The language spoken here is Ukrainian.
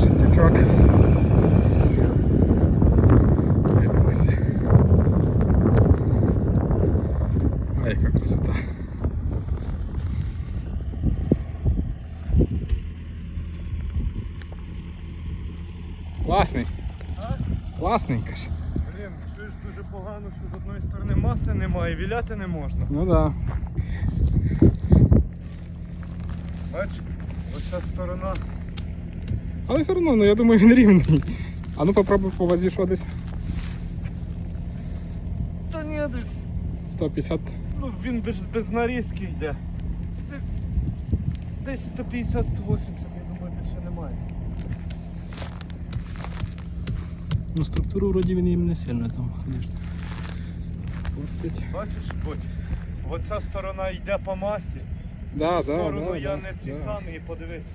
Перший тючок. Дивимося. А яка красота. Класний. Класний, каже. Блін, чуєш дуже погано, що з одної сторони маси немає, віляти не можна. Ну да. Бач, оця сторона. Але все одно, ну я думаю, він рівний. А ну попробуй по вазі що десь. Та ні, десь. 150. Ну він без, без нарізки йде. Десь, десь 150-180, я думаю, більше немає. Ну структуру вроді він їм не сильно там. Портить. Бачиш, будь. Оця сторона йде по масі. Да, в да, сторону да, я да, не ці да. самі, і подивись.